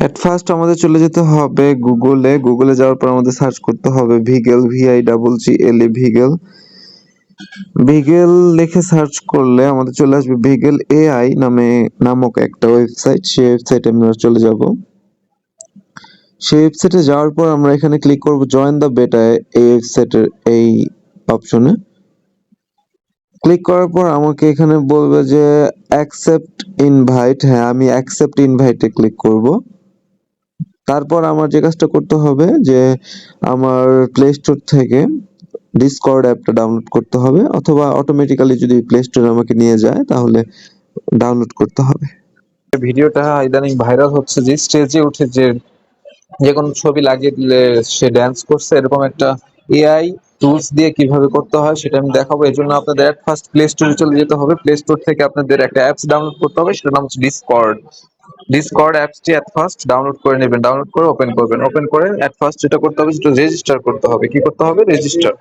At first আমাদের চলে যেতে হবে গুগলে গুগলে যাওয়ার পর আমাদের সার্চ করতে হবে ভিগেল Vi double G L E Viggle Viggle লিখে সার্চ করলে আমাদের চলে আসবে ভিগেল এআই নামে নামক একটা ওয়েবসাইট সেই ওয়েবসাইটে আমরা চলে যাব। সেই ওয়েবসাইটে যাওয়ার পর আমরা এখানে ক্লিক করব জয়েন দ্য বেটা এই ওয়েবসাইটের এই অপশনে ক্লিক করার পর আমাকে এখানে বলবে যে অ্যাকসেপ্ট ইনভাইট হ্যাঁ আমি অ্যাকসেপ্ট ইনভাইটে ক্লিক করব। তারপর আমার যে কাজটা করতে হবে যে আমার প্লে স্টোর থেকে ডিসকর্ড অ্যাপটা ডাউনলোড করতে হবে অথবা অটোমেটিক্যালি যদি প্লে স্টোরে আমাকে নিয়ে যায় তাহলে ডাউনলোড করতে হবে। ভিডিওটা ইদানিং ভাইরাল হচ্ছে যে স্টেজে উঠে যে যে কোনো ছবি লাগিয়ে দিলে সে ড্যান্স করছে, এরকম একটা এআই টুলস দিয়ে কীভাবে করতে হয় সেটা আমি দেখাবো। এর জন্য আপনাদের ফার্স্ট প্লে স্টোরে চলে যেতে হবে। প্লে স্টোর থেকে আপনাদের একটা অ্যাপস ডাউনলোড করতে হবে, সেটার নাম হচ্ছে ডিসকর্ড ডিসকর্ড অ্যাপসটি অ্যাট ফার্স্ট ডাউনলোড করে নেবেন ডাউনলোড করে ওপেন করবেন। ওপেন করে অ্যাট ফার্স্ট যেটা করতে হবে সেটা রেজিস্টার করতে হবে। কি করতে হবে? রেজিস্টার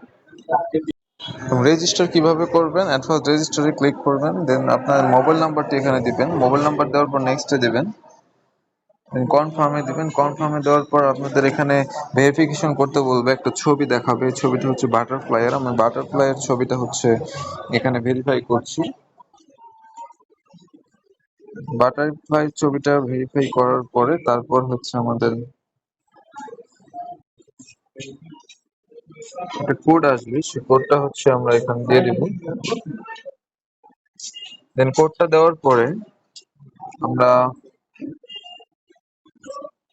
রেজিস্টার কীভাবে করবেন? অ্যাট ফার্স্ট রেজিস্টারে ক্লিক করবেন দেন আপনার মোবাইল নাম্বারটি এখানে দিবেন। মোবাইল নাম্বার দেওয়ার পর নেক্সটে দিবেন। কনফার্মে দিবেন। কনফার্মে দেওয়ার পর আপনাদের এখানে ভেরিফিকেশন করতে বলবে, একটা ছবি দেখাবে। ছবিটা হচ্ছে বাটারফ্লাই এর। আমি বাটারফ্লাই এর ছবিটা হচ্ছে এখানে ভেরিফাই করছি। বাটারফ্লাই ছবিটা ভেরিফাই করার পরে তারপর হচ্ছে আমাদের একটা কোড আসবে, সেই কোডটা হচ্ছে আমরা এখানে দিয়ে দিব। দেন কোডটা দেওয়ার পরে আমরা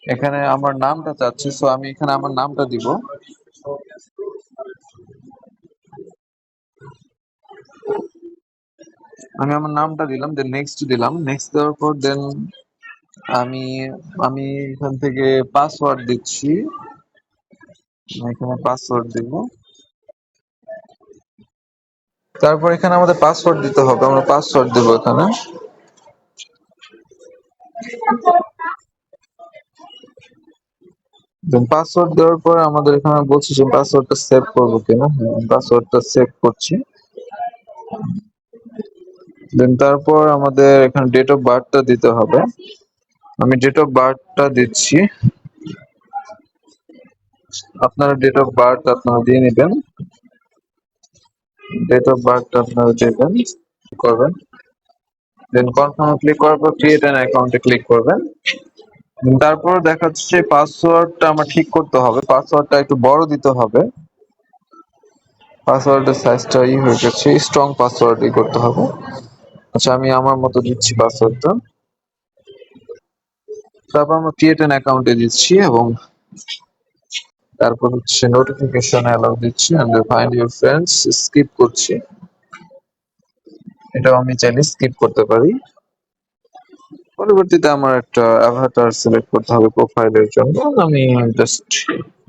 এখানে আমার নামটা চাচ্ছি সো আমি এখানে আমার নামটা দিব। আমি আমার নামটা দিলাম দেন নেক্সট দিলাম। নেক্সট দেওয়ার পর দেন আমি আমি এখান থেকে পাসওয়ার্ড দিচ্ছি। এখানে পাসওয়ার্ড দিব। তারপর এখানে আমাদের পাসওয়ার্ড দিতে হবে। আমরা পাসওয়ার্ড দেবো এখানে। পাসওয়ার্ড দেওয়ার পর আমাদের এখানে বলছি যে পাসওয়ার্ডটা সেভ করব কিনা। পাসওয়ার্ডটা সেভ করছি। দেন তারপর আমাদের এখানে ডেট অফ বার্থটা দিতে হবে। আমি ডেট অফ বার্থটা দিচ্ছি। আপনারা ডেট অফ বার্থ আপনারা দিয়ে নেবেন। ডেট অফ বার্থটা আপনারা দেবেন করবেন। দেন কনফার্ম ক্লিক করার পর ক্রিয়েট অ্যান অ্যাকাউন্টে ক্লিক করবেন। তারপর দেখা যাচ্ছে পাসওয়ার্ডটা আমার ঠিক করতে হবে। পাসওয়ার্ডটা একটু বড় দিতে হবে। পাসওয়ার্ডের সাইজটা ই হয়ে গেছে। স্ট্রং পাসওয়ার্ডই করতে হবে। আচ্ছা আমি আমার মতো দিচ্ছি পাসওয়ার্ডটা তারপর আমরা ক্রিয়েট অ্যান অ্যাকাউন্টে দিচ্ছি এবং তারপর হচ্ছে নোটিফিকেশন অ্যালাউ দিচ্ছি and find your friends skip করছি। এটাও আমি চাইলে স্কিপ করতে পারি। পরবর্তীতে আমার একটা অ্যাভাটার সিলেক্ট করতে হবে প্রোফাইলের জন্য। আমি জাস্ট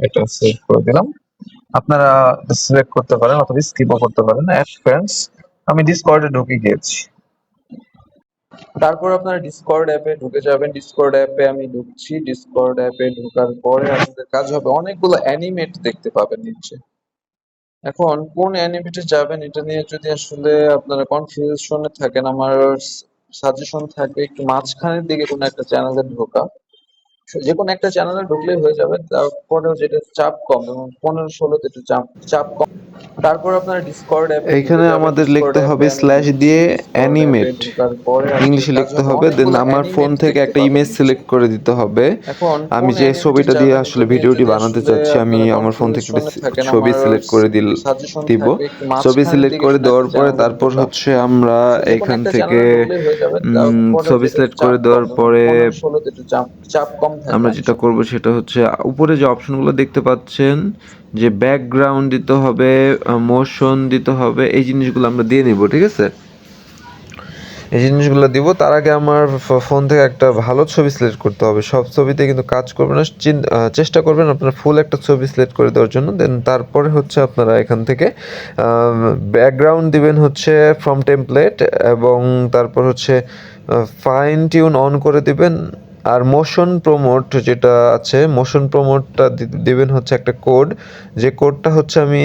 এটা সিলেক্ট করে দিলাম। আপনারা সিলেক্ট করতে পারেন অথবা স্কিপও করতে পারেন। অ্যাড ফ্রেন্ডস আমি ডিসকর্ডে ঢুকে গিয়েছি। তারপর আপনারা ডিসকর্ড অ্যাপে ঢুকে যাবেন। ডিসকর্ড অ্যাপে আমি ঢুকছি। ডিসকর্ড অ্যাপে ঢোকার পরে আপনাদের কাজ হবে অনেকগুলো অ্যানিমেট দেখতে পাবেন নিচে। এখন কোন অ্যানিমেটে যাবেন এটা নিয়ে যদি আসলে আপনারা কনফিউশনে থাকেন, আমার সাজেশন থাকবে একটু মাঝখানের দিকে কোনো একটা চ্যানেলে ঢোকা। যে কোনো একটা চ্যানেলে ঢুকলে হয়ে যাবে তারপরেও যেটা চাপ কম এবং পনেরো ষোলোতে একটু চাপ চাপ কম তারপর আপনার ডিসকর্ড অ্যাপে এইখানে আমাদের লিখতে হবে স্ল্যাশ দিয়ে অ্যানিমেট ইংলিশে লিখতে হবে দেন আমার ফোন থেকে একটা ইমেজ সিলেক্ট করে দিতে হবে। আমি যে ছবিটা দিয়ে আসলে ভিডিওটি বানাতে চাচ্ছি আমি আমার ফোন থেকে একটা ছবি সিলেক্ট করে দিল দিব। ছবি সিলেক্ট করে দেওয়ার পরে তারপর হচ্ছে আমরা এখান থেকে ছবি সিলেক্ট করে দেওয়ার পরে আমরা যেটা করব সেটা হচ্ছে উপরে যে অপশনগুলো দেখতে পাচ্ছেন যে ব্যাকগ্রাউন্ড দিতে হবে মোশন দিতে হবে এই জিনিসগুলো আমরা দিয়ে নিব ঠিক আছে? এই জিনিসগুলো দিব। তার আগে আমার ফোন থেকে একটা ভালো ছবি সিলেক্ট করতে হবে। সব ছবিতে কিন্তু কাজ করবে না। চেষ্টা করবেন আপনার ফুল একটা ছবি সিলেক্ট করে দেওয়ার জন্য। দেন তারপরে হচ্ছে আপনারা এখান থেকে ব্যাকগ্রাউন্ড দিবেন হচ্ছে ফ্রম টেমপ্লেট এবং তারপর হচ্ছে ফাইন টিউন অন করে দিবেন। আর মোশন প্রমোট যেটা আছে মোশন প্রমোটটা দেবেন হচ্ছে একটা কোড যে কোডটা হচ্ছে আমি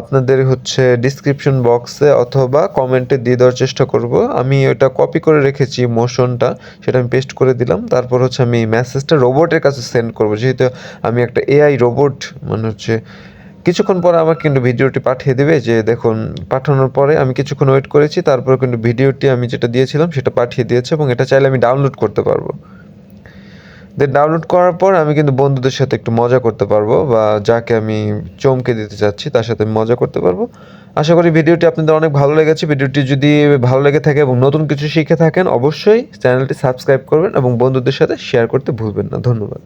আপনাদের হচ্ছে ডিসক্রিপশন বক্সে অথবা কমেন্টে দিয়ে দেওয়ার চেষ্টা করব। আমি ওটা কপি করে রেখেছি মোশনটা সেটা আমি পেস্ট করে দিলাম। তারপর হচ্ছে আমি মেসেজটা রোবটের কাছে সেন্ড করব। যেহেতু আমি একটা এআই রোবট মানে হচ্ছে কিছুক্ষণ পরে আমাকে কিন্তু ভিডিওটি পাঠিয়ে দেবে যে দেখুন, পাঠানোর পরে আমি কিছুক্ষণ ওয়েট করেছি, তারপর কিন্তু ভিডিওটি আমি যেটা দিয়েছিলাম সেটা পাঠিয়ে দিয়েছে এবং এটা চাইলে আমি ডাউনলোড করতে পারব। দেন ডাউনলোড করার পর আমি কিন্তু বন্ধুদের সাথে একটু মজা করতে পারব বা যাকে আমি চমকে দিতে চাচ্ছি, তার সাথে আমি মজা করতে পারব। আশা করি ভিডিওটি আপনাদের অনেক ভালো লেগেছে। ভিডিওটি যদি ভালো লেগে থাকে এবং নতুন কিছু শিখে থাকেন, অবশ্যই চ্যানেলটি সাবস্ক্রাইব করবেন এবং বন্ধুদের সাথে শেয়ার করতে ভুলবেন না। ধন্যবাদ।